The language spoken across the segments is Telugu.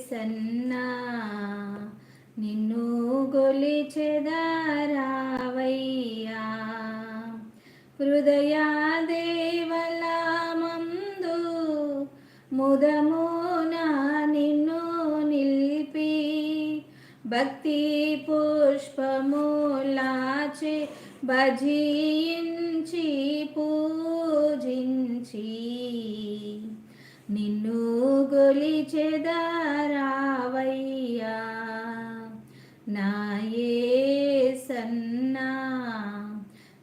సన్నా నిన్ను గొలిచెదారావయ్యా హృదయ దేవల ముదమున నిన్ను నిలిపి భక్తి పుష్పములాచే భజీన్ గొలిచెదరావయ్యా నాయే సన్నా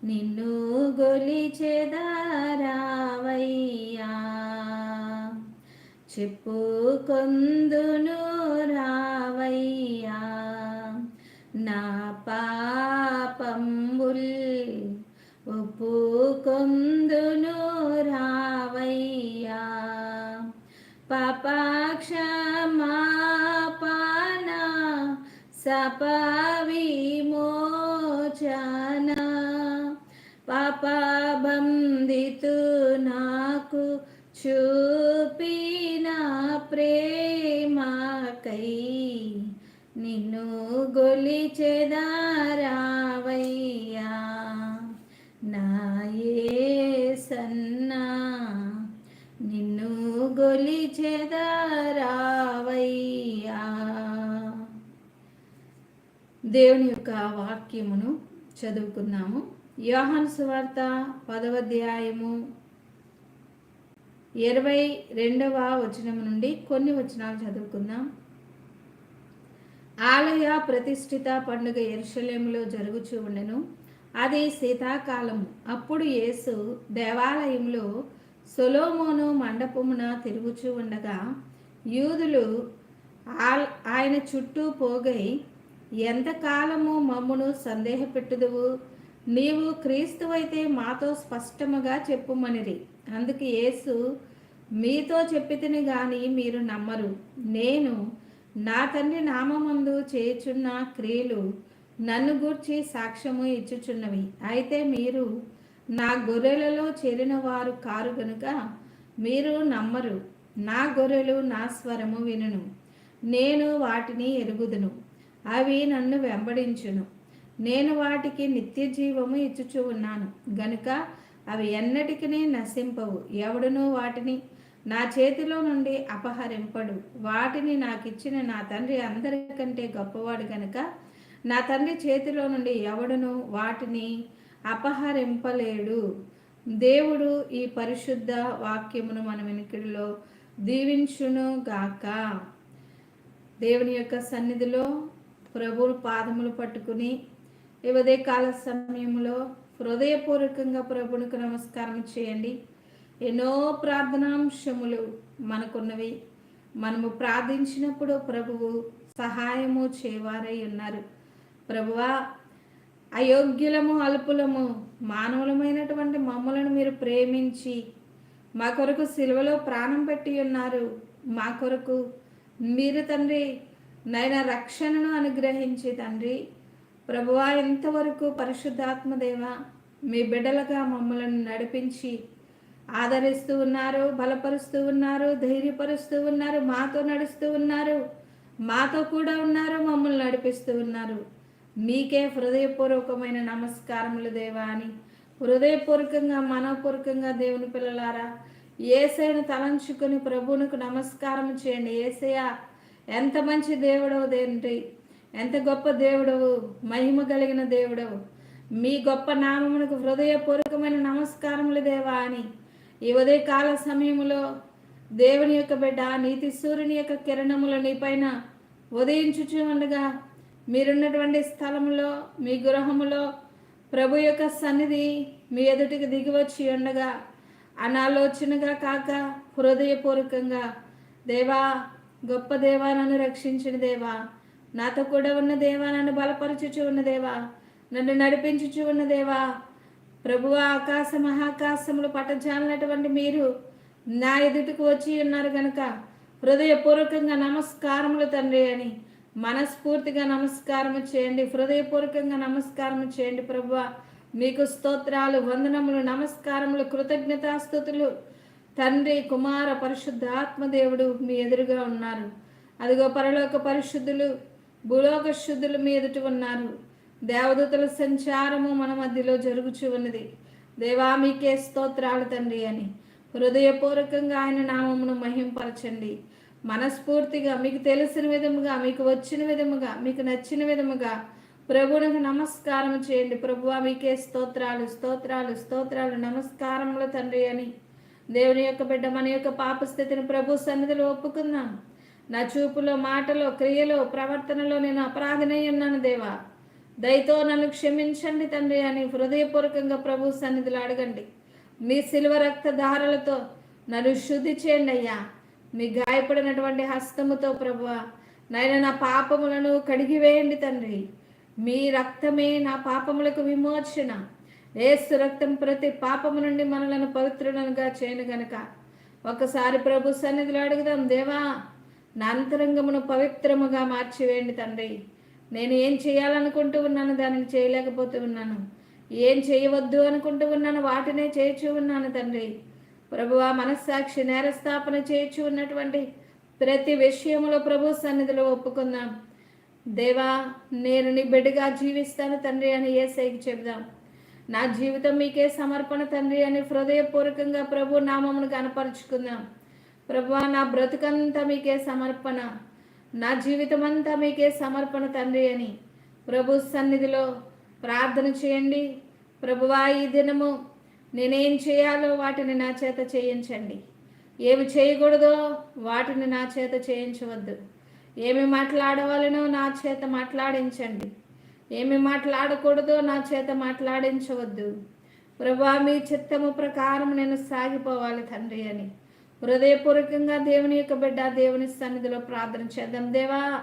నిన్ను గొలిచెదరావయ్యా చెప్పుకొందును రావయ్యా. నా పాపంబుల్ ఒప్పుకొందును సపవిమోచన పాపబంధితు నాకు చూపిన ప్రేమకై నిన్ను గొలిచెదారావయ్యా దేవుని యొక్క వాక్యమును చదువుకున్నాము యోహాను సువార్త పదవధ్యాయము ఇరవై రెండవ వచనం నుండి కొన్ని వచనాలు చదువుకుందాం. ఆలయ ప్రతిష్ఠిత పండుగ ఎరుషలేములో జరుగుచూ ఉండెను. అది శీతాకాలం అప్పుడు యేసు దేవాలయంలో సొలోమోను మండపమున తిరుగుచూ ఉండగా యూదులు ఆయన చుట్టూ పోగై ఎంతకాలము మమ్మును సందేహపెట్టుదువు? నీవు క్రీస్తువైతే మాతో స్పష్టముగా చెప్పుమనిరి. అందుకు యేసు మీతో చెప్పితిని గాని మీరు నమ్మరు. నేను నా తండ్రి నామందు చేయుచున్న క్రియలు నన్ను గూర్చి సాక్ష్యము ఇచ్చుచున్నవి. అయితే మీరు నా గొర్రెలలో చేరిన వారు కారు గనుక మీరు నమ్మరు. నా గొర్రెలు నా స్వరము వినును. నేను వాటిని ఎరుగుదును. అవి నన్ను వెంబడించును. నేను వాటికి నిత్య జీవము ఇచ్చుచూ ఉన్నాను. గనుక అవి ఎన్నటికీ నశింపవు. ఎవడునూ వాటిని నా చేతిలో నుండి అపహరింపడు. వాటిని నాకు ఇచ్చిన నా తండ్రి అందరికంటే గొప్పవాడు గనుక నా తండ్రి చేతిలో నుండి ఎవడును వాటిని అపహరింపలేడు. దేవుడు ఈ పరిశుద్ధ వాక్యమును మన వెనుకడిలో దీవించును గాక దేవుని యొక్క సన్నిధిలో ప్రభు పాదములు పట్టుకుని ఈ ఉదయకాల సమయంలో హృదయపూర్వకంగా ప్రభునికి నమస్కారం చేయండి. ఎన్నో ప్రార్థనాంశములు మనకున్నవి. మనము ప్రార్థించినప్పుడు ప్రభువు సహాయము చేవారై ఉన్నారు. ప్రభువా అయోగ్యులము అల్పులము మానవులమైనటువంటి మమ్మలను మీరు ప్రేమించి మా కొరకు సిలువలో ప్రాణం పెట్టి ఉన్నారు. మా కొరకు మీరు తండ్రి నైన రక్షణను అనుగ్రహించి తండ్రి ప్రభువా ఎంతవరకు పరిశుద్ధాత్మదేవ మీ బిడ్డలుగా మమ్మల్ని నడిపించి ఆదరిస్తూ ఉన్నారు బలపరుస్తూ ఉన్నారు ధైర్యపరుస్తూ ఉన్నారు మాతో నడుస్తూ ఉన్నారు మాతో కూడా ఉన్నారు మమ్మల్ని నడిపిస్తూ ఉన్నారు. మీకే హృదయపూర్వకమైన నమస్కారములు దేవా అని హృదయపూర్వకంగా మనపూర్వకంగా దేవుని పిల్లలారా ఏసైను తలంచుకొని ప్రభువునకు నమస్కారం చేయండి. ఏసయ్య ఎంత మంచి దేవుడవు దేంటి ఎంత గొప్ప దేవుడవు? మహిమ కలిగిన దేవుడవు. మీ గొప్ప నామమునకు హృదయపూర్వకమైన నమస్కారములు దేవా అని. ఈ ఉదయకాల సమయంలో దేవుని యొక్క బిడ్డ నీతి సూర్యుని యొక్క కిరణములు నీపైన ఉదయించుచు ఉండగా మీరున్నటువంటి స్థలములో మీ గృహములో ప్రభు యొక్క సన్నిధి మీ ఎదుటికి దిగివచ్చి ఉండగా అనాలోచనగా కాక హృదయపూర్వకంగా దేవా గొప్ప దేవా నన్ను రక్షించిన దేవా. నాతో కూడా ఉన్న దేవా నన్ను బలపరచుచు ఉన్న దేవా. నన్ను నడిపించుచు ఉన్న దేవా. ప్రభువ ఆకాశ మహాకాశములు పట్టజాలనటువంటి మీరు నా ఎదుటికి వచ్చి ఉన్నారు కనుక హృదయపూర్వకంగా నమస్కారములు తండ్రి అని మనస్ఫూర్తిగా నమస్కారం చేయండి. హృదయపూర్వకంగా నమస్కారం చేయండి ప్రభువ మీకు స్తోత్రాలు వందనములు నమస్కారములు కృతజ్ఞతాస్థుతులు తండ్రి కుమార పరిశుద్ధ ఆత్మదేవుడు మీ ఎదురుగా ఉన్నారు. అదిగో పరలోక పరిశుద్ధులు భూలోక శుద్ధులు మీ ఎదుట ఉన్నారు. దేవదూతల సంచారము మన మధ్యలో జరుగుచూ ఉన్నది. దేవా మీకే స్తోత్రాలు తండ్రి అని. హృదయపూర్వకంగా ఆయన నామమును మహింపరచండి. మనస్ఫూర్తిగా మీకు తెలిసిన విధముగా మీకు వచ్చిన విధముగా మీకు నచ్చిన విధముగా ప్రభువునికి నమస్కారం చేయండి. ప్రభువా మీకే స్తోత్రాలు స్తోత్రాలు స్తోత్రాలు నమస్కారములు తండ్రి అని. దేవుని యొక్క బిడ్డ మన యొక్క పాప స్థితిని ప్రభు సన్నిధిలో ఒప్పుకుందాం. నా చూపులో మాటలో క్రియలో ప్రవర్తనలో నేను అపరాధనై ఉన్నాను దేవా. దయతో నన్ను క్షమించండి తండ్రి అని హృదయపూర్వకంగా ప్రభు సన్నిధిలో అడగండి. మీ సిల్వ రక్త ధారలతో నన్ను శుద్ధి చేయండి అయ్యా. మీ గాయపడినటువంటి హస్తముతో ప్రభువ నాయన నా పాపములను కడిగివేయండి తండ్రి. మీ రక్తమే నా పాపములకు విమోచన. ఏసు రక్తం ప్రతి పాపము నుండి మనలను పవిత్రులనుగా చేయను గనక. ఒకసారి ప్రభు సన్నిధిలో అడుగుదాం దేవా నా అంతరంగమును పవిత్రముగా మార్చివేయండి తండ్రి. నేను ఏం చేయాలనుకుంటూ ఉన్నాను దానిని చేయలేకపోతూ ఉన్నాను. ఏం చేయవద్దు అనుకుంటూ ఉన్నాను వాటినే చేయచూ ఉన్నాను తండ్రి. ప్రభువా మనస్సాక్షి నేరస్థాపన చేయించు ఉన్నటువంటి ప్రతి విషయంలో ప్రభు సన్నిధిలో ఒప్పుకుందాం. దేవా నేను నీ బిడ్డగా జీవిస్తాను తండ్రి అని ఏసైకి చెబుదాం. నా జీవితం మీకే సమర్పణ తండ్రి అని హృదయపూర్వకంగా ప్రభు నామమును కనపరుచుకుందాం ప్రభు నా బ్రతుకంతా మీకే సమర్పణ నా జీవితం అంతా మీకే సమర్పణ తండ్రి అని ప్రభు సన్నిధిలో ప్రార్థన చేయండి. ప్రభువా ఈ దినము నేనేం చేయాలో వాటిని నా చేత చేయించండి. ఏమి చేయకూడదో వాటిని నా చేత చేయించవద్దు. ఏమి మాట్లాడవాలనో నా చేత మాట్లాడించండి. ఏమి మాట్లాడకూడదో నా చేత మాట్లాడించవద్దు. ప్రభా మీ చిత్తము ప్రకారం నేను సాగిపోవాలి తండ్రి అని. హృదయపూర్వకంగా దేవుని యొక్క బిడ్డ దేవుని సన్నిధిలో ప్రార్థన చేద్దాం. దేవా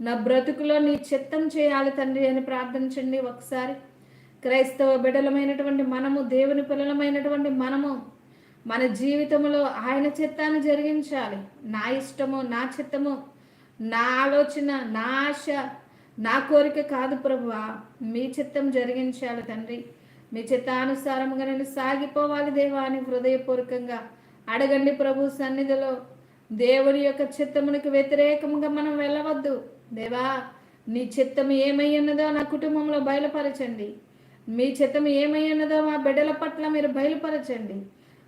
నా బ్రతుకులో నీ చిత్తం చేయాలి తండ్రి అని ప్రార్థించండి ఒకసారి. క్రైస్తవ బిడ్డలమైనటువంటి మనము దేవుని పిల్లలమైనటువంటి మనము మన జీవితంలో ఆయన చిత్తాన్ని జరిగించాలి. నా ఇష్టము నా చిత్తము నా ఆలోచన నా ఆశ నా కోరిక కాదు ప్రభువా మీ చిత్తం జరిగించాలి తండ్రి. మీ చిత్తానుసారముగా నేను సాగిపోవాలి దేవా అని హృదయపూర్వకంగా అడగండి ప్రభు సన్నిధిలో. దేవుని యొక్క చిత్తమునికి వ్యతిరేకంగా మనం వెళ్ళవద్దు. దేవా నీ చిత్తం ఏమై ఉన్నదో నా కుటుంబంలో బయలుపరచండి. మీ చిత్తం ఏమై ఉన్నదో మా బిడ్డల పట్ల మీరు బయలుపరచండి.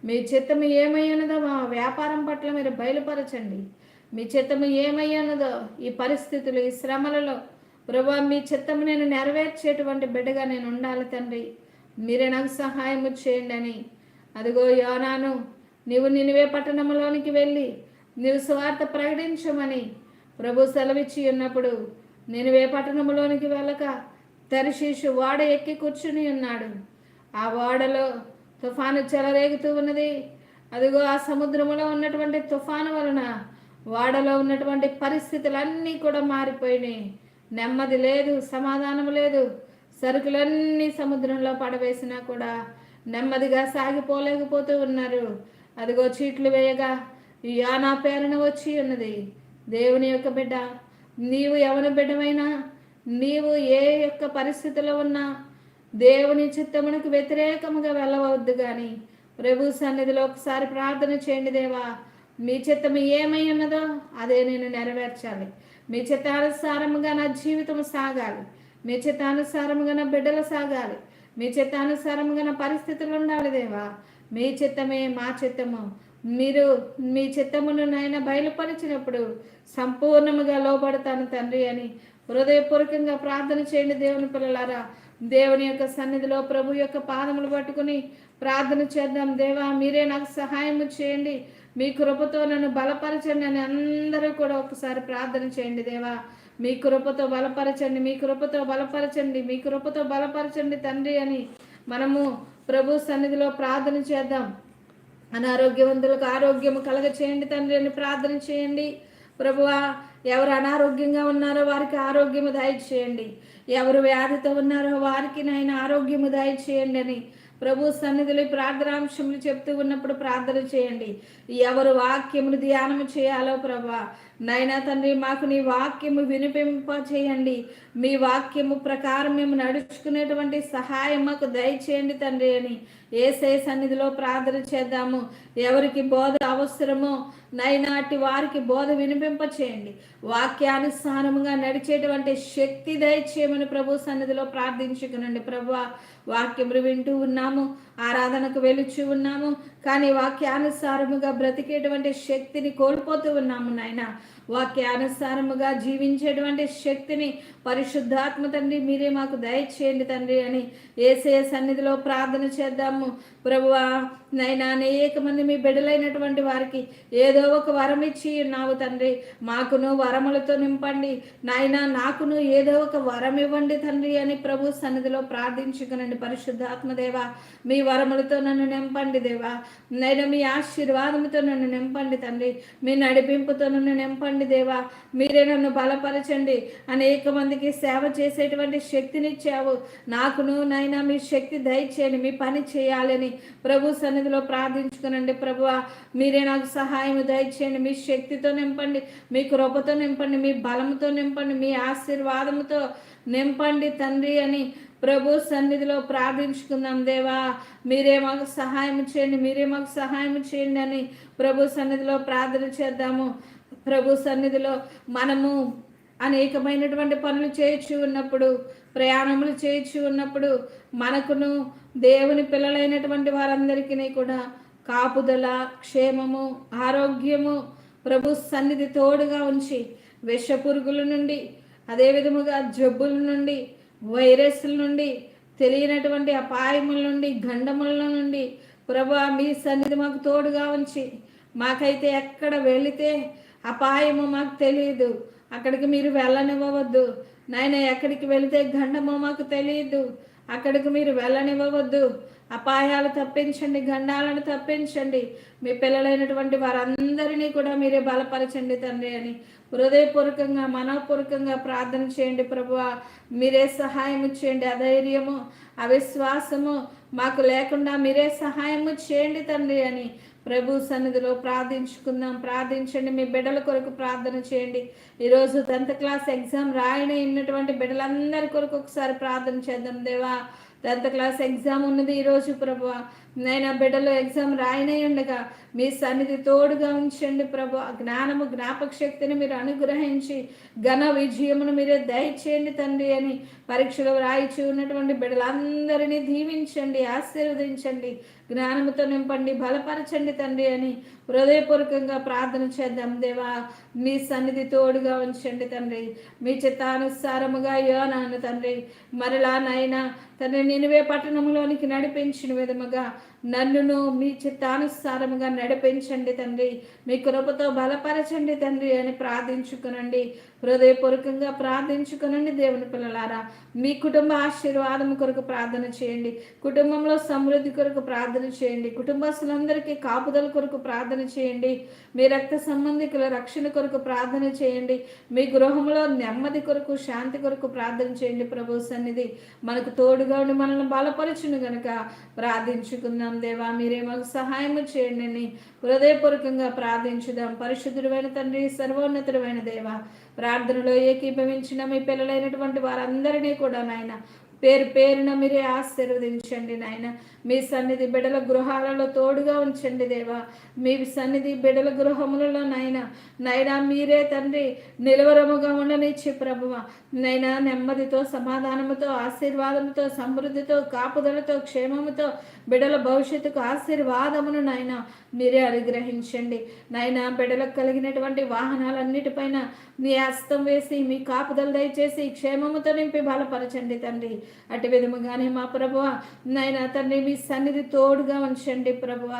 మీ చిత్తం ఏమై ఉన్నదో మా వ్యాపారం పట్ల మీరు బయలుపరచండి. మీ చిత్తము ఏమై ఉన్నదో ఈ పరిస్థితులు ఈ శ్రమలలో ప్రభా మీ చిత్తము నేను నెరవేర్చేటువంటి బిడ్డగా నేను ఉండాలి తండ్రి. మీరే నాకు సహాయం చేయండి అని. అదిగో యోనాను నీవు నినివే పట్టణంలోనికి వెళ్ళి నీవు స్వార్థ ప్రకటించమని ప్రభు సెలవిచ్చి ఉన్నప్పుడు నినివే పట్టణంలోనికి వెళ్ళక తరిశీషు వాడ ఎక్కి కూర్చుని ఉన్నాడు. ఆ వాడలో తుఫాను చెలరేగుతూ ఉన్నది. అదిగో ఆ సముద్రంలో ఉన్నటువంటి తుఫాను వలన వాడలో ఉన్నటువంటి పరిస్థితులన్నీ కూడా మారిపోయినాయి. నెమ్మది లేదు సమాధానం లేదు. సరుకులన్నీ సముద్రంలో పడవేసినా కూడా నెమ్మదిగా సాగిపోలేకపోతూ ఉన్నారు. అదిగో చీట్లు వేయగా యానా పేరున వచ్చి ఉన్నది. దేవుని యొక్క బిడ్డ నీవు ఎవరి బిడ్డమైనా నీవు ఏ యొక్క పరిస్థితిలో ఉన్నా దేవుని చిత్తమునకు వ్యతిరేకముగా వెళ్ళవద్దు కానీ ప్రభు సన్నిధిలో ఒకసారి ప్రార్థన చేయండి దేవా. మీ చిత్తము ఏమై ఉన్నదో అదే నేను నెరవేర్చాలి. మీ చిత్తానుసారముగా నా జీవితం సాగాలి. మీ చిత్తానుసారముగా నా బిడ్డలు సాగాలి. మీ చిత్తానుసారముగా నా పరిస్థితులు ఉండాలి దేవా. మీ చిత్తమే మా చిత్తము మీరు మీ చిత్తమును నాయన బయలుపరిచినప్పుడు సంపూర్ణముగా లోబడతాను తండ్రి అని హృదయపూర్వకంగా ప్రార్థన చేయండి దేవుని పిల్లలారా. దేవుని యొక్క సన్నిధిలో ప్రభు యొక్క పాదములు పట్టుకుని ప్రార్థన చేద్దాం. దేవా మీరే నాకు సహాయం చేయండి. మీ కృపతో నన్ను బలపరచండి అని అందరూ కూడా ఒకసారి ప్రార్థన చేయండి దేవా. మీ కృపతో బలపరచండి మీ కృపతో బలపరచండి మీ కృపతో బలపరచండి తండ్రి అని మనము ప్రభు సన్నిధిలో ప్రార్థన చేద్దాం. అనారోగ్యవంతులకు ఆరోగ్యము కలగ చేయండి తండ్రి అని ప్రార్థన చేయండి. ప్రభువా ఎవరు అనారోగ్యంగా ఉన్నారో వారికి ఆరోగ్యము దయచేయండి. ఎవరు వ్యాధితో ఉన్నారో వారికి నాయన ఆరోగ్యము దయచేయండి అని ప్రభు సన్నిధిలో ప్రార్థనాంశములు చెప్తూ ఉన్నప్పుడు ప్రార్థన చేయండి. ఎవరు వాక్యమును ధ్యానము చేయాలో ప్రభా. నైనా తండ్రి మాకు నీ వాక్యము వినిపింప చేయండి. మీ వాక్యము ప్రకారం మేము నడుచుకునేటువంటి సహాయం మాకు దయచేయండి తండ్రి అని ఏసే సన్నిధిలో ప్రార్థన చేద్దాము. ఎవరికి బోధ అవసరమో నైనాటి వారికి బోధ వినిపింప చేయండి. వాక్యానుసారముగా నడిచేటువంటి శక్తి దయచేయమని ప్రభు సన్నిధిలో ప్రార్థించుకునండి. ప్రభు వాక్యములు వింటూ ఉన్నాము. ఆరాధనకు వెలుచు ఉన్నాము కానీ వాక్యానుసారముగా బ్రతికేటువంటి శక్తిని కోల్పోతూ ఉన్నాము నాయన. వాక్యానుసారముగా జీవించేటువంటి శక్తిని పరిశుద్ధాత్మ తండ్రి మీరే మాకు దయచేయండి తండ్రి అని ఏసే సన్నిధిలో ప్రార్థన చేద్దాము. ప్రభువా నైనా అనేక మంది మీ బిడ్డలైనటువంటి వారికి ఏదో ఒక వరం ఇచ్చి ఉన్నావు తండ్రి. మాకును వరములతో నింపండి. నాయనా నాకును ఏదో ఒక వరం ఇవ్వండి తండ్రి అని ప్రభు సన్నిధిలో ప్రార్థించుకునండి పరిశుద్ధాత్మదేవ మీ వరములతో నన్ను నింపండి దేవా. నైనా మీ ఆశీర్వాదముతో నన్ను నింపండి తండ్రి. మీ నడిపింపుతో నన్ను నింపండి దేవా. మీరే నన్ను బలపరచండి. అనేక మందికి సేవ చేసేటువంటి శక్తినిచ్చావు. నాకును నైనా మీ శక్తి దయచేయండి. మీ పని చేయాలని ప్రభు సన్నిధిలో ప్రార్థించుకునండి ప్రభువా. మీరే నాకు సహాయం దయచేయండి. మీ శక్తితో నింపండి. మీ కృపతో నింపండి. మీ బలంతో నింపండి. మీ ఆశీర్వాదముతో నింపండి తండ్రి అని ప్రభు సన్నిధిలో ప్రార్థించుకుందాం దేవా. మీరే మాకు సహాయం చేయండి మీరే మాకు సహాయం చేయండి అని ప్రభు సన్నిధిలో ప్రార్థన చేద్దాము. ప్రభు సన్నిధిలో మనము అనేకమైనటువంటి పనులు చేయొచ్చు ఉన్నప్పుడు ప్రయాణములు చేయొచ్చు ఉన్నప్పుడు మనకును దేవుని పిల్లలైనటువంటి వారందరికీ కూడా కాపుదల క్షేమము ఆరోగ్యము ప్రభు సన్నిధి తోడుగా ఉంచి విష పురుగుల నుండి అదే విధముగా జబ్బుల నుండి వైరస్ల నుండి తెలియనటువంటి అపాయముల నుండి గండముల నుండి ప్రభు మీ సన్నిధి మాకు తోడుగా ఉంచి మాకైతే ఎక్కడ వెళితే అపాయము మాకు తెలియదు. అక్కడికి మీరు వెళ్ళనివ్వవద్దు. నాయన ఎక్కడికి వెళితే గండమో మాకు తెలియదు. అక్కడికి మీరు వెళ్ళనివ్వవద్దు. అపాయాలు తప్పించండి గండాలను తప్పించండి. మీ పిల్లలైనటువంటి వారందరినీ కూడా మీరే బలపరచండి తండ్రి అని హృదయపూర్వకంగా మనోపూర్వకంగా ప్రార్థన చేయండి ప్రభువ. మీరే సహాయం చేయండి. అధైర్యము అవిశ్వాసము మాకు లేకుండా మీరే సహాయము చేయండి తండ్రి అని ప్రభు సన్నిధిలో ప్రార్థించుకుందాం. ప్రార్థించండి. మీ బిడ్డల కొరకు ప్రార్థన చేయండి. ఈరోజు టెన్త్ క్లాస్ ఎగ్జామ్ రాయని ఉన్నటువంటి బిడ్డలందరి కొరకు ఒకసారి ప్రార్థన చేద్దాం దేవా. టెన్త్ క్లాస్ ఎగ్జామ్ ఉన్నది ఈరోజు ప్రభు నేను బిడ్డలు ఎగ్జామ్ రాయనే ఉండగా మీ సన్నిధి తోడుగా ఉంచండి ప్రభు. జ్ఞానము జ్ఞాపక శక్తిని మీరు అనుగ్రహించి ఘన విజయమును మీరే దయచేయండి తండ్రి అని పరీక్షలు రాయిచి ఉన్నటువంటి బిడ్డలందరినీ దీవించండి ఆశీర్వదించండి జ్ఞానముతో నింపండి బలపరచండి తండ్రి అని హృదయపూర్వకంగా ప్రార్థన చేద్దాం. దేవా మీ సన్నిధి తోడుగా ఉంచండి తండ్రి. మీ చిత్తానుసారముగా యోనాను తండ్రి మరలా నైనా తండ్రి నినివే పట్టణంలోనికి నడిపించిన విధముగా నన్నును మీ చిత్తానుసారముగా నడిపించండి తండ్రి. మీ కృపతో బలపరచండి తండ్రి అని ప్రార్థించుకునండి. హృదయపూర్వకంగా ప్రార్థించుకునండి దేవుని పిల్లలారా. మీ కుటుంబ ఆశీర్వాదం కొరకు ప్రార్థన చేయండి. కుటుంబంలో సమృద్ధి కొరకు ప్రార్థన చేయండి. కుటుంబస్తులందరికీ కాపుదల కొరకు ప్రార్థన చేయండి. మీ రక్త సంబంధికుల రక్షణ కొరకు ప్రార్థన చేయండి. మీ గృహంలో నెమ్మది కొరకు శాంతి కొరకు ప్రార్థన చేయండి ప్రభు సన్నిధి. మనకు తోడుగా ఉండి మనల్ని బలపరచును గనుక ప్రార్థించుకుందాం దేవా. మీరే మాకు సహాయం చేయండి హృదయపూర్వకంగా ప్రార్థించుదాం. పరిశుద్ధుడైన తండ్రి సర్వోన్నతుడైన దేవ. ప్రార్థనలో ఏకీభవించిన మీ పిల్లలైనటువంటి వారందరినీ కూడా నాయన పేరు పేరున మీరే ఆశీర్వదించండి నాయన. మీ సన్నిధి బిడల గృహాలలో తోడుగా ఉంచండి దేవా. మీ సన్నిధి బిడల గృహములలో నాయన. నైనా మీరే తండ్రి నిలవరముగా ఉండనిచ్చి ప్రభువ. నైనా నెమ్మదితో సమాధానముతో ఆశీర్వాదముతో సమృద్ధితో కాపుదలతో క్షేమముతో బిడల భవిష్యత్తుకు ఆశీర్వాదమును నాయన మీరే అనుగ్రహించండి. నాయన బిడలకు కలిగినటువంటి వాహనాలన్నిటిపైన మీ హస్తం వేసి మీ కాపుదల దయచేసి క్షేమముతో నింపి బలపరచండి తండ్రి. అటు విధముగానే మా ప్రభువ నైనా తండ్రి మీ సన్నిధి తోడుగా ఉంచండి ప్రభువ.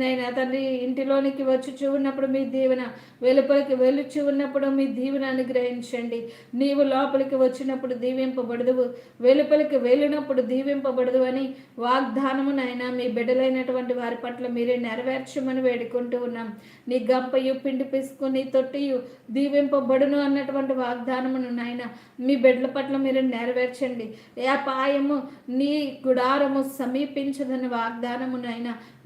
నేను తండ్రి ఇంటిలోనికి వచ్చి ఉన్నప్పుడు మీ దీవెన వెలుపలికి వెలుచు ఉన్నప్పుడు మీ దీవెన అనుగ్రహించండి. నీవు లోపలికి వచ్చినప్పుడు దీవింపబడదు వెలుపలికి వెళ్ళినప్పుడు దీవింపబడదు అని వాగ్దానము నాయన మీ బిడ్డలైనటువంటి వారి పట్ల మీరే నెరవేర్చమని వేడుకుంటూ ఉన్నాం. నీ గంపయు పిండి పిసుకుని తొట్టియు దీవింపబడును అన్నటువంటి వాగ్దానమును నాయన మీ బిడ్డల పట్ల మీరు నెరవేర్చండి. ఏ అపాయము నీ గుడారము సమీపించదని వాగ్దానము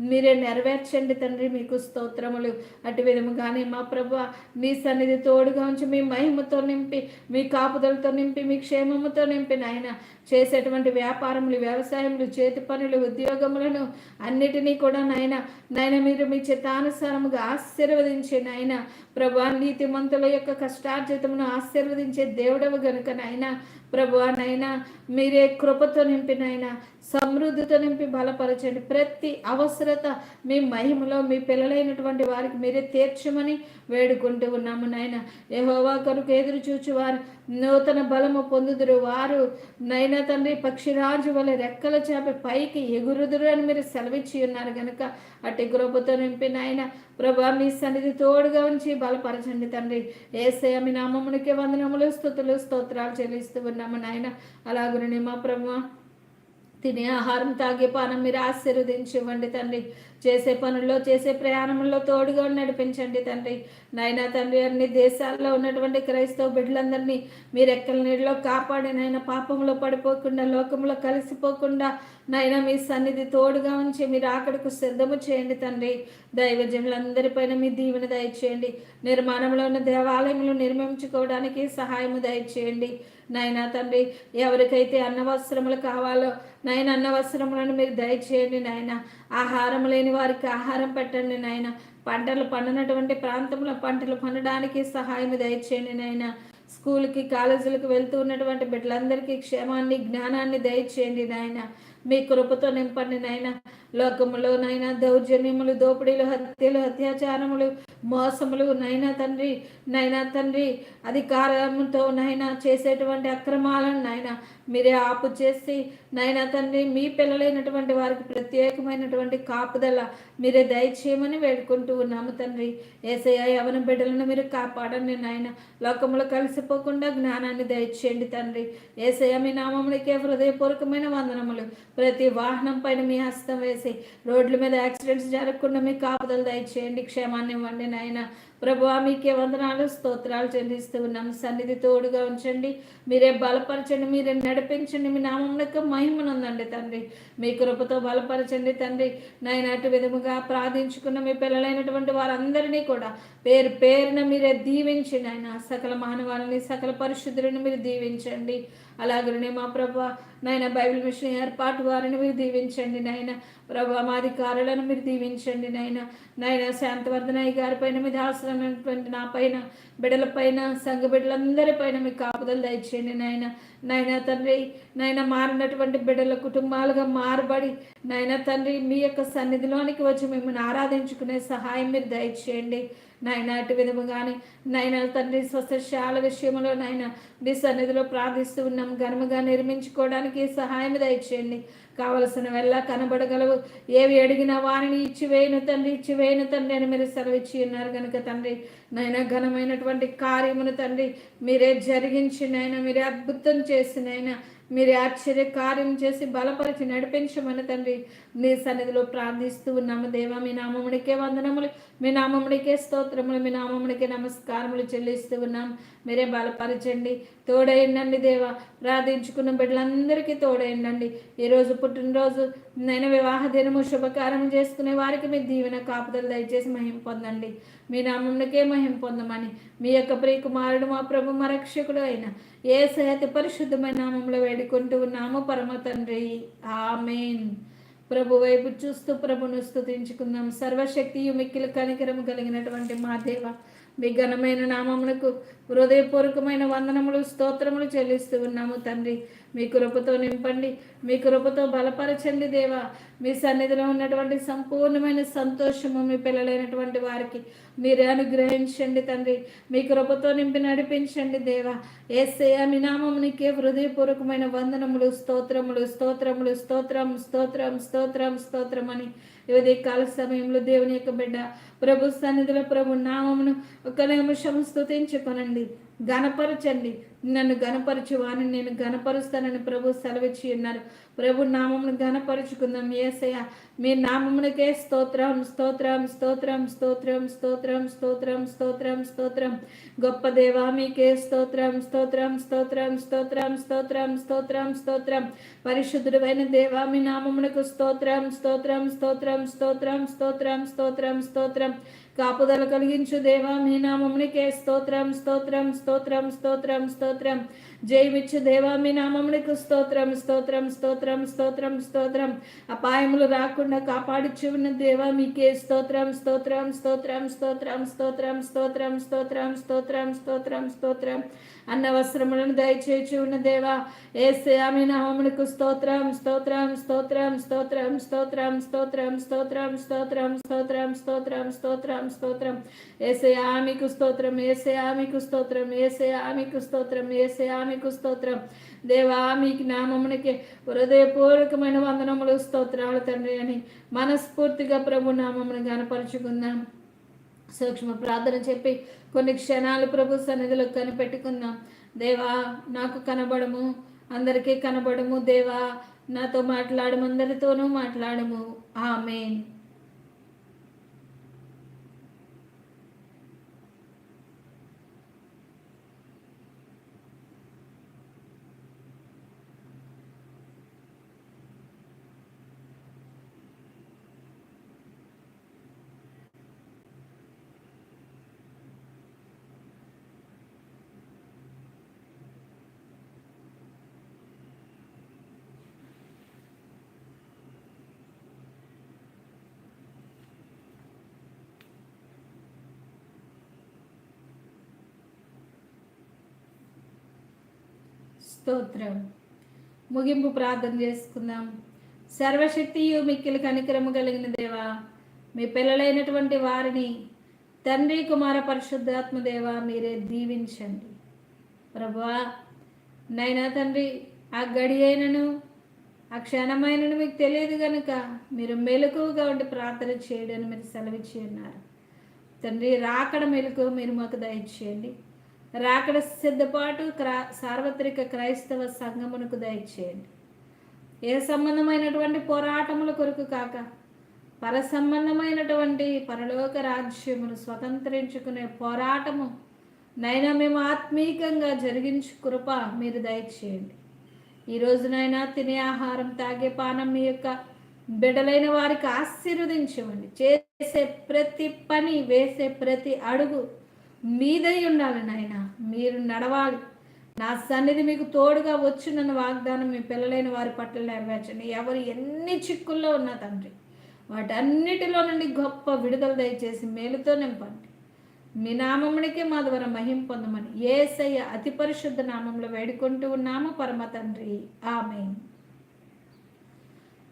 మీరే నెరవేర్చండి తండ్రి మీకు స్తోత్రములు. అటు విధముగానే మా ప్రభు మీ సన్నిధి తోడుగా ఉంచి మీ మహిమతో నింపి మీ కాపుదలతో నింపి మీ క్షేమముతో నింపి నాయన చేసేటువంటి వ్యాపారములు వ్యవసాయములు చేతి పనులు ఉద్యోగములను అన్నిటినీ కూడా నాయన నాయన మీరు మీ చిత్తానుసారముగా ఆశీర్వదించే నాయన. ప్రభా నీతిమంతుల యొక్క కష్టార్జితమును ఆశీర్వదించే దేవుడవు గనుక నాయన. ప్రభు నైనా మీరే కృపతో నింపినైనా సమృద్ధితో నింపి బలపరచండి. ప్రతి అవసరత మీ మహిమలో మీ పిల్లలైనటువంటి వారికి మీరే తీర్చమని వేడుకుంటూ ఉన్నాము నాయన. యహోవా కొరకు ఎదురు చూచి వారు నూతన బలము పొందుదురు. వారు నైనా తండ్రి పక్షిరాజు వల్ల రెక్కల చేప పైకి ఎగురుదురు అని మీరు సెలవిచ్చి ఉన్నారు కనుక అట్టి గృహతో నింపి నాయన ప్రభా మీ సన్నిధి తోడుగా ఉంచి బలపరచండి తండ్రి. ఏసయ మీ నామమునికి వందనములు స్థుతులు స్తోత్రాలు చెల్లిస్తూ ఉన్నాము నాయన. అలాగునని మా ప్రభా తినే ఆహారం తాగే పానం మీరు ఆశీర్వదించివ్వండి తండ్రి. చేసే పనుల్లో చేసే ప్రయాణంలో తోడుగా నడిపించండి తండ్రి. నాయన తండ్రి అన్ని దేశాల్లో ఉన్నటువంటి క్రైస్తవ బిడ్డలందరినీ మీరు ఎక్కల నీళ్ళలో కాపాడి నాయన పాపంలో పడిపోకుండా లోకంలో కలిసిపోకుండా నాయన మీ సన్నిధి తోడుగా ఉంచి మీరు ఆకడకు సిద్ధము చేయండి తండ్రి. దైవజనులందరిపైన మీ దీవెన దయచేయండి. నిర్మాణంలో ఉన్న దేవాలయములు నిర్మించుకోవడానికి సహాయము దయచేయండి. నాయన తండ్రి ఎవరికైతే అన్నవస్త్రములు కావాలో నాయన అన్నవస్త్రములను మీరు దయచేయండి నాయన. ఆహారం లేని వారికి ఆహారం పెట్టండి నాయన. పంటలు పండినటువంటి ప్రాంతంలో పంటలు పండడానికి సహాయం దయచేయండి నాయన. స్కూల్కి కాలేజీలకు వెళ్తూ ఉన్నటువంటి బిడ్డలందరికీ క్షేమాన్ని జ్ఞానాన్ని దయచేయండి నాయన. మీ కృపతో నింపండి నాయన. లోకములో నైనా దౌర్జన్యములు దోపిడీలు హత్యలు అత్యాచారములు మోసములు నైనా తండ్రి నైనా తండ్రి అధికారంతో నైనా చేసేటువంటి అక్రమాలను నాయన మీరే ఆపు చేసి నైనా తండ్రి మీ పిల్లలైనటువంటి వారికి ప్రత్యేకమైనటువంటి కాపుదల మీరే దయచేయమని వేడుకుంటూ ఉన్నాము తండ్రి. ఏసయ్య యవన బిడ్డలను మీరు కాపాడండి నాయన. లోకములు కలిసిపోకుండా జ్ఞానాన్ని దయచేయండి తండ్రి. ఏసయ్య మీ నామములకే హృదయపూర్వకమైన వందనములు. ప్రతి వాహనం పైన మీ హస్తం వేసి రోడ్ల మీద యాక్సిడెంట్స్ జరగకుండా మీ కాపుదలు దయచేయండి. క్షేమాన్ని ఇవ్వండి నాయన. ప్రభు మీకే వందనాలు స్తోత్రాలు చెల్లిస్తూ ఉన్నాం. సన్నిధి తోడుగా ఉంచండి. మీరే బలపరచండి. మీరే నడిపించండి. మీ నామంలో మహిమనుందండి తండ్రి. మీ కృపతో బలపరచండి తండ్రి. నైనటు విధముగా ప్రార్థించుకున్న మీ పిల్లలైనటువంటి వారందరినీ కూడా పేరు పేరున మీరే దీవించి నాయన సకల మానవాళ్ళని సకల పరిశుద్ధులను మీరు దీవించండి. అలాగనే మా ప్రభా నాయన బైబిల్ మిషన్ ఏర్పాటు వారిని మీరు దీవించండి నాయన. ప్రభా మా అధికారులను మీరు దీవించండి నాయన. నాయన శాంతవర్ధనయ్య గారి పైన మీద ఆశ్రమైనటువంటి నా పైన బిడ్డల పైన సంఘ బిడ్డలందరి పైన మీ కాపుదలు దయచేయండి నాయన. నాయన తండ్రి నాయన మారినటువంటి బిడ్డల కుటుంబాలుగా మారబడి నాయన తండ్రి మీ యొక్క సన్నిధిలోనికి వచ్చి మిమ్మల్ని ఆరాధించుకునే సహాయం మీరు దయచేయండి. నాయన అటు విధముగానే నాయన తండ్రి స్వస్థశాల విషయంలో నాయన మీ సన్నిధిలో ప్రార్థిస్తూ ఉన్నాం. ఘనముగా నిర్మించుకోవడానికి సహాయం దయచేయండి. కావలసిన వెళ్ళ కనబడగలవు. ఏవి అడిగిన వారిని ఇచ్చివేయను తండ్రి ఇచ్చివేయను తండ్రి అని మీరు సెలవిచ్చి ఉన్నారు కనుక తండ్రి నాయన ఘనమైనటువంటి కార్యమును తండ్రి మీరే జరిగించినైనా మీరే అద్భుతం చేసినైనా మీరు ఆశ్చర్య కార్యం చేసి బలపరిచి నడిపించమని తండ్రి. మీ సన్నిధిలో ప్రార్థిస్తూ ఉన్నాము. దేవా మీ నామముడికే వందనములు మీ నామముడికే స్తోత్రములు మీ నామముడికే నమస్కారములు చెల్లిస్తూ ఉన్నాం. మీరే బలపరచండి. తోడైండండి దేవా. ప్రార్థించుకున్న బిడ్డలందరికీ తోడైండండి ఈరోజు పుట్టినరోజు నేను వివాహ దినము శుభకారం చేసుకునే వారికి మీ దీవెన కాపుదలు దయచేసి మహిం పొందండి. మీ నామంకే మహిం పొందమని. మీ యొక్క ప్రియకుమారుడు మా ప్రభు మా రక్షకుడు అయిన ఏ సహతి పరిశుద్ధమైన నామంలో వేడుకుంటూ ఉన్నాము. పరమ తండ్రి ఆమెన్. ప్రభు వైపు చూస్తూ ప్రభును స్థుతించుకుందాం సర్వశక్తియు మిక్కిలి కనికరము కలిగినటువంటి మా దేవ మీ ఘనమైన నామమునకు హృదయపూర్వకమైన వందనములు స్తోత్రములు చెల్లిస్తూ ఉన్నాము తండ్రి. మీ కృపతో నింపండి మీ కృపతో బలపరచండి దేవా. మీ సన్నిధిలో ఉన్నటువంటి సంపూర్ణమైన సంతోషము మీ పిల్లలైనటువంటి వారికి మీరే అనుగ్రహించండి తండ్రి. మీ కృపతో నింపి నడిపించండి దేవా. ఏసయ మీ నామమునికే హృదయపూర్వకమైన వందనములు స్తోత్రములు స్తోత్రములు స్తోత్రం స్తోత్రం స్తోత్రం స్తోత్రం అని ఇవదే కాల సమయంలో దేవుని యొక్క బిడ్డ ప్రభు సన్నిధిలో ప్రభు నామమును ఒక నిమిషం స్థుతించుకొనండి గనపరచండి నన్ను గణపరచు నేను గణపరుస్తానని ప్రభు సెలవిచ్చి ఉన్నారు ప్రభు నామమును గణపరుచుకుందాం ఏసయ్య మీ నామమునకే స్తోత్రం స్తోత్రం స్తోత్రం స్తోత్రం స్తోత్రం స్తోత్రం స్తోత్రం స్తోత్రం గొప్ప దేవా మీకే స్తోత్రం స్తోత్రం స్తోత్రం స్తోత్రం స్తోత్రం స్తోత్రం స్తోత్రం పరిశుద్ధుడైన దేవా మీ నామమునకు స్తోత్రం స్తోత్రం స్తోత్రం స్తోత్రం స్తోత్రం స్తోత్రం స్తోత్రం కాపుదల కలిగించు దేవా మీ నామమునికే స్తోత్రం స్తోత్రం స్తోత్రం స్తోత్రం స్తోత్రం. జయమిచ్చు దేవా మీ నామమునికి స్తోత్రం స్తోత్రం స్తోత్రం స్తోత్రం స్తోత్రం అపాయములు రాకుండా కాపాడుచు ఉన్న దేవా మీకే స్తోత్రం స్తోత్రం స్తోత్రం స్తోత్రం స్తోత్రం స్తోత్రం స్తోత్రం స్తోత్రం స్తోత్రం స్తోత్రం అన్న వస్త్రములను దయచేచి ఉన్న దేవా ఏసే ఆమె నామమునకు స్తోత్రం స్తోత్రం స్తోత్రం స్తోత్రం స్తోత్రం స్తోత్రం స్తోత్రం స్తోత్రం స్తోత్రం స్తోత్రం స్తోత్రం స్తోత్రం ఏసే ఆమెకు స్తోత్రం ఏసే ఆమెకు స్తోత్రం ఏసే ఆమెకు స్తోత్రం ఏసే మీకు స్తోత్రం. దేవా మీకు నామమునికి హృదయపూర్వకమైన వందనములు స్తోత్రాలు తండ్రి అని మనస్ఫూర్తిగా ప్రభు నామమును గనపరుచుకుందాం సూక్ష్మ ప్రార్థన చెప్పి కొన్ని క్షణాలు ప్రభు సన్నిధిలో కనిపెట్టుకుందాం. దేవా నాకు కనబడము అందరికీ కనబడము. దేవా నాతో మాట్లాడము అందరితోనూ మాట్లాడము. ఆమెన్. స్తోత్రం. ముగింపు ప్రార్థన చేసుకుందాం. సర్వశక్తియు మిక్కిలి కనికరము కలిగిన దేవా మీ పిల్లలైనటువంటి వారిని తండ్రి కుమార పరిశుద్ధాత్మ దేవా మీరే దీవించండి. ప్రభువా నైనా తండ్రి ఆ గడి అయినను ఆ క్షణమైనను మీకు తెలియదు కనుక మీరు మెలకువగా ఉండి ప్రార్థన చేయడని మీరు సెలవిచ్చి ఉన్నారు. తండ్రి రాకడ మెలకు మీరు మాకు దయచేయండి. రాకడ సిద్ధపాటు క్రా సార్వత్రిక క్రైస్తవ సంగమునకు దయచేయండి. ఏ సంబంధమైనటువంటి పోరాటముల కొరకు కాక పర సంబంధమైనటువంటి పరలోక రాజ్యమును స్వతంత్రించుకునే పోరాటము నైనా మేము ఆత్మీకంగా జరిగించు కృప మీరు దయచేయండి. ఈ రోజునైనా తినే ఆహారం తాగే పానం మీ యొక్క బిడ్డలైన వారికి ఆశీర్వదించమండి చేసే ప్రతి పని వేసే ప్రతి అడుగు మీదై ఉండాలి నాయన. మీరు నడవాలి. నా సన్నిధి మీకు తోడుగా వచ్చిన వాగ్దానం మీ పిల్లలైన వారి పట్ల నెరవేర్చండి. ఎవరు ఎన్ని చిక్కుల్లో ఉన్నా తండ్రి వాటన్నిటిలో నుండి గొప్ప విడుదల దయచేసి మేలుతో నింపండి. మీ నామమునికే మా ద్వారా మహిం పొందమని ఏసయ్య అతి పరిశుద్ధ నామంలో వేడుకుంటూ ఉన్నాము. పరమ తండ్రి. ఆమె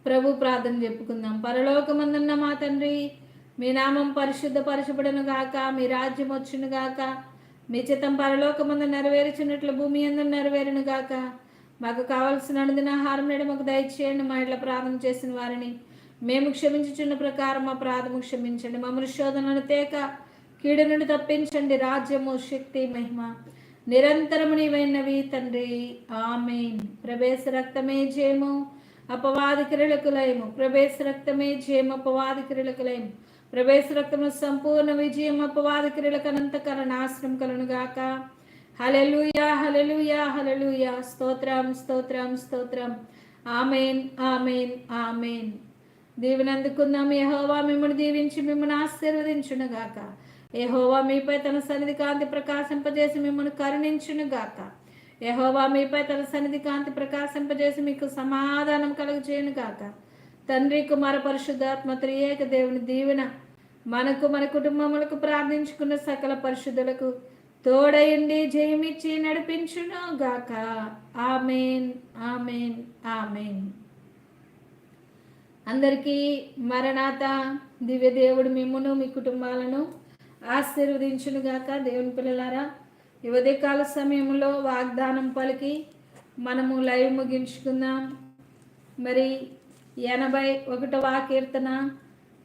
ప్రభు ప్రార్థన చెప్పుకుందాం. పరలోకమందున్న మా తండ్రి మీ నామం పరిశుద్ధపరచబడును గాక మీ రాజ్యం వచ్చును గాక. మీ చిత్తం పరలోకమందు నెరవేర్చినట్లు భూమి అందు నెరవేరును గాక. మాకు కావలసిన అనుదిన ఆహారం నేడు మాకు దయచేయండి మా ఇట్లా ప్రార్థన చేసిన వారిని. మేము క్షమించుచున్న ప్రకారం మా ప్రార్థన క్షమించండి మమ్మల్ని శోధనను తేక కీడు నుండి తప్పించండి రాజ్యము శక్తి మహిమ. నిరంతరము నీవైనవి తండ్రి. ఆమెన్. ప్రవేశ రక్తమే జయము అపవాది క్రియలకు లయము. ప్రవేశ రక్తమే జయము అపవాది క్రియలకు లయము. ప్రవేశ రక్తము సంపూర్ణ విజయం అపవాద క్రియలకు అనంతకర నాశనం కలను గాక హలెలుయా హలెలుయా హలెలుయా స్తోత్రం స్తోత్రం స్తోత్రం. Amen amen amen. దీవెన అందుకుందాం యహోవా మిమ్మల్ని దీవించి మిమ్మల్ని ఆశీర్వదించును గాక యహోవా మీపై తన సన్నిధి కాంతి ప్రకాశింపజేసి మిమ్మల్ని కరుణించును గాక యహోవా మీపై తన సన్నిధి కాంతి ప్రకాశింపజేసి మీకు సమాధానం కలుగజేయును గాక తండ్రి కుమార పరిశుద్ధాత్మ త్రియేక దేవుని దీవెన మనకు మన కుటుంబములకు ప్రార్థించుకున్న సకల పరిశుద్ధులకు తోడయండి జయమిచ్చి నడిపించును గాక ఆమెన్ ఆమెన్ ఆమెన్. అందరికీ మరణాత దివ్య దేవుడు మిమ్మును మీ కుటుంబాలను ఆశీర్వదించును గాక దేవుని పిల్లలారా ఈ సమయంలో వాగ్దానం పలికి మనము లైవ్ ముగించుకుందాం. మరి ఎనభై ఒకటవ కీర్తన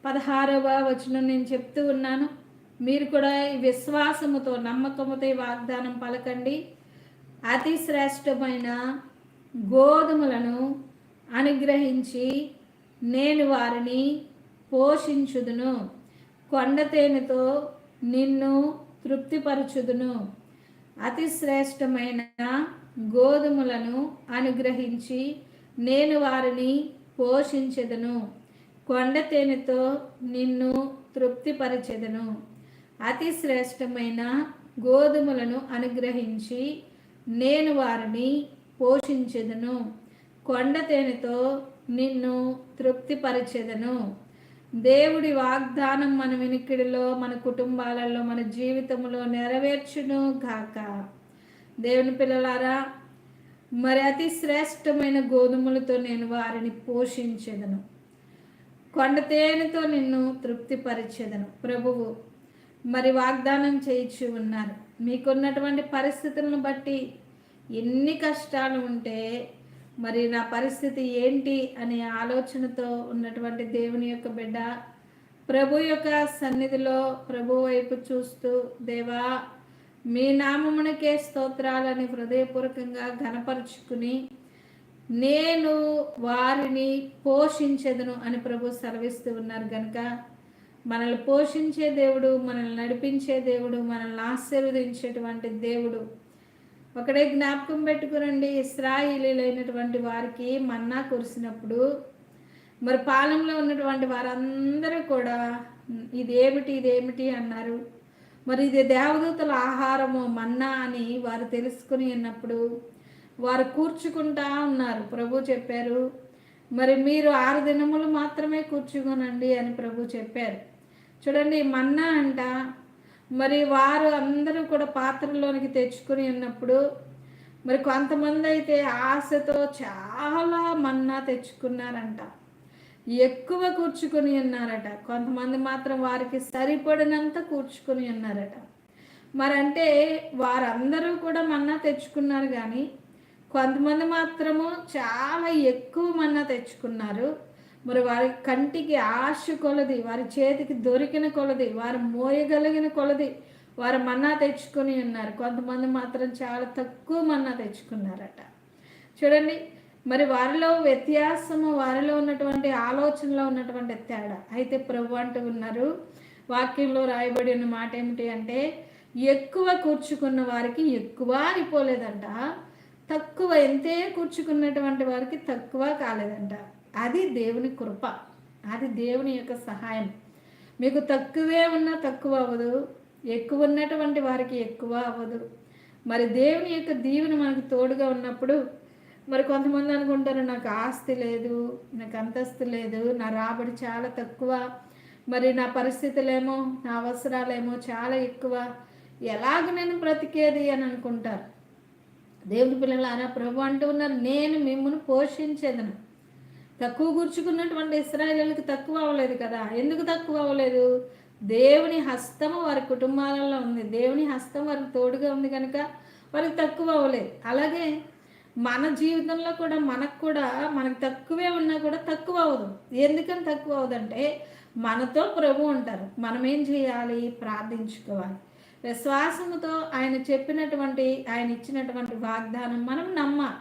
పదహారవ వచనం నేను చెప్తూ ఉన్నాను. మీరు కూడా విశ్వాసముతో నమ్మకముతో వాగ్దానం పలకండి. అతి శ్రేష్టమైన గోధుమలను అనుగ్రహించి నేను వారిని పోషించుదును. కొండ తేనెతో నిన్ను తృప్తిపరచుదును. అతి శ్రేష్టమైన గోధుమలను అనుగ్రహించి నేను వారిని పోషించెదను. కొండ తేనెతో నిన్ను తృప్తిపరచెదను. అతి శ్రేష్టమైన గోధుమలను అనుగ్రహించి నేను వారిని పోషించెదను. కొండ తేనెతో నిన్ను తృప్తిపరచెదను. దేవుడి వాగ్దానం మన వినికిడిలో మన కుటుంబాలలో మన జీవితంలో నెరవేర్చును గాక. దేవుని పిల్లలారా మరి అతి శ్రేష్టమైన గోధుమలతో నేను వారిని పోషించెదను. కొండ తేనెతో నిన్ను తృప్తిపరిచేదను. ప్రభువు మరి వాగ్దానం చేయించి ఉన్నారు. మీకున్నటువంటి పరిస్థితులను బట్టి ఎన్ని కష్టాలు ఉంటే మరి నా పరిస్థితి ఏంటి అనే ఆలోచనతో ఉన్నటువంటి దేవుని యొక్క బిడ్డ ప్రభు యొక్క సన్నిధిలో ప్రభు వైపు చూస్తూ దేవా మీ నామమునకే స్తోత్రాలని హృదయపూర్వకంగా ఘనపరుచుకుని నేను వారిని పోషించదును అని ప్రభు సెలవిస్తూ ఉన్నారు కనుక మనల్ని పోషించే దేవుడు మనల్ని నడిపించే దేవుడు మనల్ని ఆశీర్వదించేటువంటి దేవుడు. ఒకడే జ్ఞాపకం పెట్టుకురండి ఇస్రాయిలీలైనటువంటి వారికి మన్నా కురిసినప్పుడు మరి పాలెంలో ఉన్నటువంటి వారందరూ కూడా ఇదేమిటి ఇదేమిటి అన్నారు. మరి ఇది దేవదూతల ఆహారము మన్నా అని వారు తెలుసుకుని ఉన్నప్పుడు వారు కూర్చుకుంటా ఉన్నారు. ప్రభు చెప్పారు మరి మీరు ఆరు దినములు మాత్రమే కూర్చుకోనండి అని ప్రభు చెప్పారు. చూడండి మన్నా అంట మరి వారు అందరూ కూడా పాత్రలోనికి తెచ్చుకుని ఉన్నప్పుడు మరి కొంతమంది అయితే ఆశతో చాలా మన్నా తెచ్చుకున్నారంట. ఎక్కువ కూర్చుకొని ఉన్నారట. కొంతమంది మాత్రం వారికి సరిపడినంత కూర్చుకొని ఉన్నారట. మరంటే వారందరూ కూడా మన్నా తెచ్చుకున్నారు కానీ కొంతమంది మాత్రము చాలా ఎక్కువ మన్నా తెచ్చుకున్నారు. మరి వారి కంటికి ఆశ కొలది వారి చేతికి దొరికిన కొలది వారు మోయగలిగిన కొలది వారు మన్నా తెచ్చుకొని ఉన్నారు. కొంతమంది మాత్రం చాలా తక్కువ మన్నా తెచ్చుకున్నారట. చూడండి మరి వారిలో వ్యత్యాసము వారిలో ఉన్నటువంటి ఆలోచనలో ఉన్నటువంటి తేడా. అయితే ప్రభు అంటూ ఉన్నారు వాక్యంలో రాయబడి ఉన్న మాట ఏమిటి అంటే ఎక్కువ కూర్చుకున్న వారికి ఎక్కువ అయిపోలేదంట. తక్కువ ఎంతే కూర్చుకున్నటువంటి వారికి తక్కువ కాలేదంట. అది దేవుని కృప అది దేవుని యొక్క సహాయం. మీకు తక్కువే ఉన్నా తక్కువ అవ్వదు ఎక్కువ ఉన్నటువంటి వారికి ఎక్కువ అవ్వదు. మరి దేవుని యొక్క దీవెన మనకు తోడుగా ఉన్నప్పుడు మరి కొంతమంది అనుకుంటారు నాకు ఆస్తి లేదు నాకు అంతస్తు లేదు నా రాబడి చాలా తక్కువ మరి నా పరిస్థితులేమో నా అవసరాలేమో చాలా ఎక్కువ. ఎలాగ నేను బ్రతికేది అని అనుకుంటారు. దేవుని పిల్లలారా ప్రభు అంటూ ఉన్నారు నేను మిమ్మల్ని పోషించేదను. తక్కువ కూర్చుకున్నటువంటి ఇస్రాయలీలకు తక్కువ అవ్వలేదు కదా. ఎందుకు తక్కువ అవ్వలేదు? దేవుని హస్తము వారి కుటుంబాలలో ఉంది దేవుని హస్తం వారికి తోడుగా ఉంది కనుక వారికి తక్కువ అవ్వలేదు. అలాగే మన జీవితంలో కూడా మనకు కూడా మనకు తక్కువే ఉన్నా కూడా తక్కువ అవ్వదు. ఎందుకని తక్కువ అవ్వదంటే మనతో ప్రభు ఉంటారు. మనం ఏం చేయాలి? ప్రార్థించుకోవాలి. విశ్వాసముతో ఆయన చెప్పినటువంటి ఆయన ఇచ్చినటువంటి వాగ్దానం మనం నమ్మ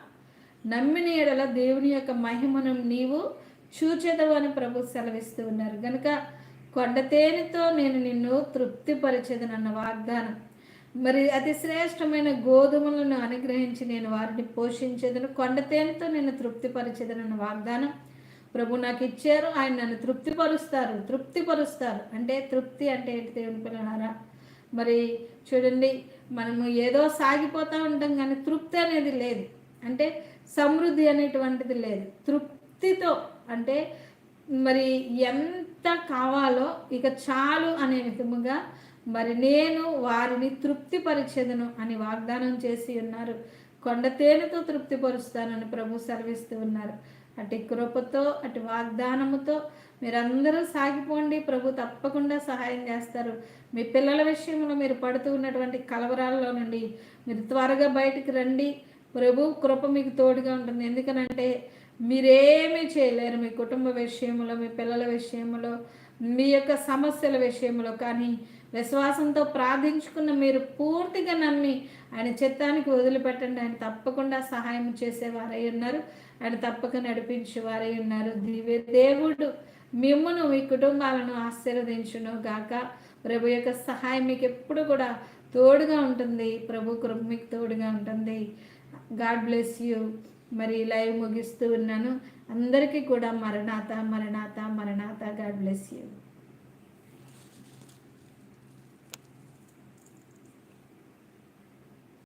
నమ్మిన ఎడల దేవుని యొక్క మహిమను నీవు చూచెదవు అని ప్రభు సెలవిస్తూ ఉన్నారు. కనుక కొండతేనితో నేను నిన్ను తృప్తిపరిచేదనన్న వాగ్దానం. మరి అతి శ్రేష్టమైన గోధుమలను అనుగ్రహించి నేను వారిని పోషించేదను. కొండ తేనెతో నేను తృప్తిపరిచేదనని వాగ్దానం ప్రభు నాకు ఇచ్చారు. ఆయన నన్ను తృప్తిపరుస్తారు. తృప్తిపరుస్తారు. అంటే తృప్తి అంటే ఏంటి దేవుని పిల్లలారా? మరి చూడండి మనము ఏదో సాగిపోతూ ఉంటాం కానీ తృప్తి అనేది లేదు. అంటే సమృద్ధి అనేటువంటిది లేదు. తృప్తితో అంటే మరి ఎంత కావాలో ఇక చాలు అనే విధముగా మరి నేను వారిని తృప్తిపరిచేదను అని వాగ్దానం చేసి ఉన్నారు. కొండ తేనెతో తృప్తిపరుస్తానని ప్రభు సెలవిస్తూ ఉన్నారు. అటు కృపతో అటు వాగ్దానముతో మీరందరూ సాగిపోండి. ప్రభు తప్పకుండా సహాయం చేస్తారు. మీ పిల్లల విషయంలో మీరు పడుతూ ఉన్నటువంటి కలవరాల్లో నుండి మీరు త్వరగా బయటికి రండి. ప్రభు కృప మీకు తోడుగా ఉంటుంది. ఎందుకనంటే మీరేమీ చేయలేరు మీ కుటుంబ విషయంలో మీ పిల్లల విషయంలో మీ యొక్క సమస్యల విషయంలో కానీ విశ్వాసంతో ప్రార్థించుకున్న మీరు పూర్తిగా నమ్మి ఆయన చిత్తానికి వదిలిపెట్టండి. ఆయన తప్పకుండా సహాయం చేసేవారై ఉన్నారు. ఆయన తప్పక నడిపించేవారై ఉన్నారు. దివ్య దేవుడు మిమ్మను మీ కుటుంబాలను ఆశీర్వదించును గాక. ప్రభు యొక్క సహాయం మీకు ఎప్పుడు కూడా తోడుగా ఉంటుంది. ప్రభు కృప మీకు తోడుగా ఉంటుంది. God bless you. మరి లైవ్ ముగిస్తూ ఉన్నాను. అందరికీ కూడా మరణాత మరణాత మరణాత గాడ్ బ్లెస్ యూ.